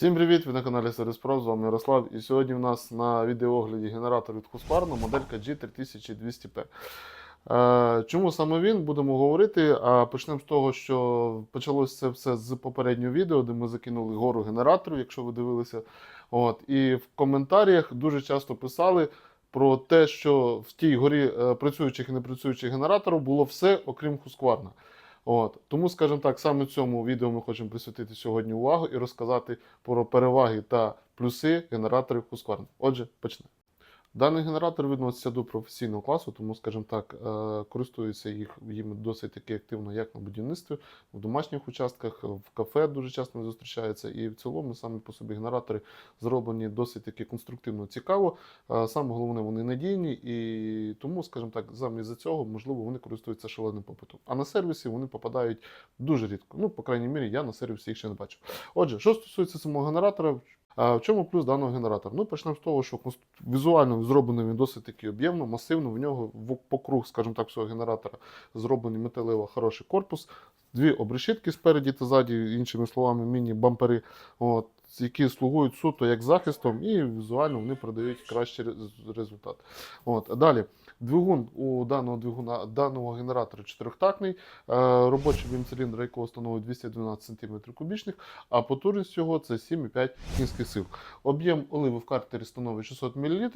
Всім привіт! Ви на каналі Сервіспров, з вами Ярослав. І сьогодні в нас на відеоогляді генератор від Husqvarna моделька G3200P. Е, Чому саме він будемо говорити? А почнемо з того, що почалося це все з попереднього відео, де ми закинули гору генераторів, якщо ви дивилися. От, і в коментарях дуже часто писали про те, що в тій горі е, працюючих і непрацюючих генераторів було все, окрім Husqvarna. От. Тому, скажімо так, саме цьому відео ми хочемо присвятити сьогодні увагу і розказати про переваги та плюси генераторів Husqvarna. Отже, почнемо. Даний генератор відноситься до професійного класу, тому, скажімо так, е, користуються їх їм досить таки активно, як на будівництві, в домашніх участках, в кафе дуже часто зустрічаються. І в цілому самі по собі генератори зроблені досить таки конструктивно цікаво. Е, Саме головне, вони надійні, і тому, скажімо так, саме за цього, можливо, вони користуються шаленим попитом. А на сервісі вони попадають дуже рідко. Ну, по крайній мірі, я на сервісі їх ще не бачив. Отже, що стосується самого генератора, а в чому плюс даного генератора? Ну, почнемо з того, що візуально зроблений він досить таки об'ємно, масивно. В нього в- по круг, скажімо так, всього генератора зроблений металево хороший корпус, дві обрешітки спереді та ззаді, іншими словами, міні-бампери, от, які слугують суто як захистом, і візуально вони продають кращий результат. От. Далі, двигун у даного двигуна, даного генератора чотирьохтактний, е, робочий об'єм циліндра, якого становить 212 см кубічних, а потужність його це 7,5 кінських сил. Об'єм оливи в картері становить 600 мл.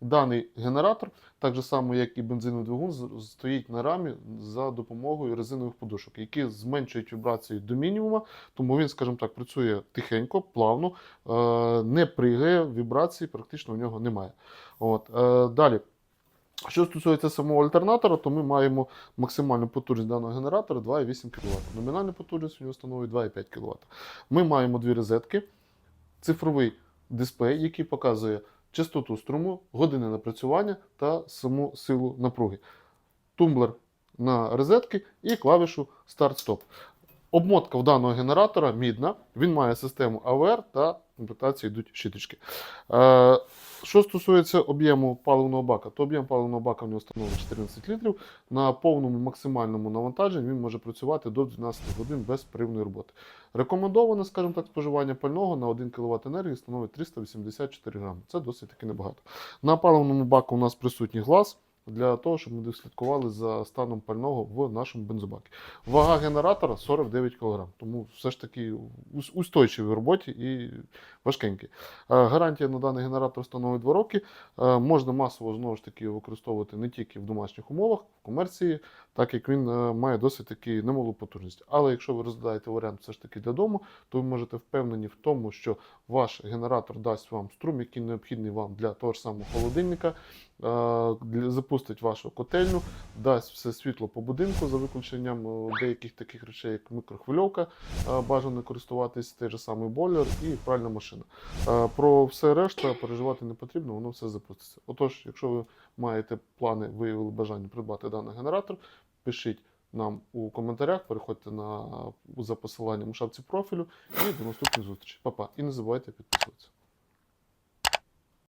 Даний генератор, так же само як і бензиновий двигун, стоїть на рамі за допомогою резинових подушок, які зменшують вібрацію до мінімума, тому він, скажімо так, працює тихенько, плавно, е, не пригає, вібрацій практично в нього немає. От. е, Далі. Що стосується самого альтернатора, то ми маємо максимальну потужність даного генератора 2,8 кВт. Номінальна потужність у нього становить 2,5 кВт. Ми маємо дві розетки, цифровий дисплей, який показує частоту струму, години напрацювання та саму силу напруги. Тумблер на розетки і клавішу старт-стоп. Обмотка в даного генератора мідна, він має систему АВР та в комплектації йдуть щиточки. Е, що стосується об'єму паливного бака, то об'єм паливного бака в нього становить 14 літрів. На повному максимальному навантаженні він може працювати до 12 годин без перервної роботи. Рекомендоване, скажімо так, споживання пального на 1 кВт енергії становить 384 грами. Це досить таки небагато. На паливному баку у нас присутній глаз для того, щоб ми дослідкували за станом пального в нашому бензобакі. Вага генератора 49 кг, тому все ж таки ус- устойчивий в роботі і важкенький. Е, Гарантія на даний генератор становить 2 роки. Е, Можна масово знову ж таки використовувати не тільки в домашніх умовах, в комерції, так як він е, має досить таки немалу потужність. Але якщо ви розглядаєте варіант все ж таки для дому, то ви можете впевнені в тому, що ваш генератор дасть вам струм, який необхідний вам для того ж самого холодильника, для- запустить вашу котельню, дасть все світло по будинку за виключенням е, деяких таких речей, як микрохвильовка, е, бажано користуватись той же самий бойлер і пральна машина. Е, Про все решта переживати не потрібно, воно все запуститься. Отож, якщо ви маєте плани, виявили бажання придбати даний генератор, пишіть нам у коментарях, переходьте на за посиланням у шапці профілю і до наступних зустрічей. Па-па. І не забувайте підписуватися.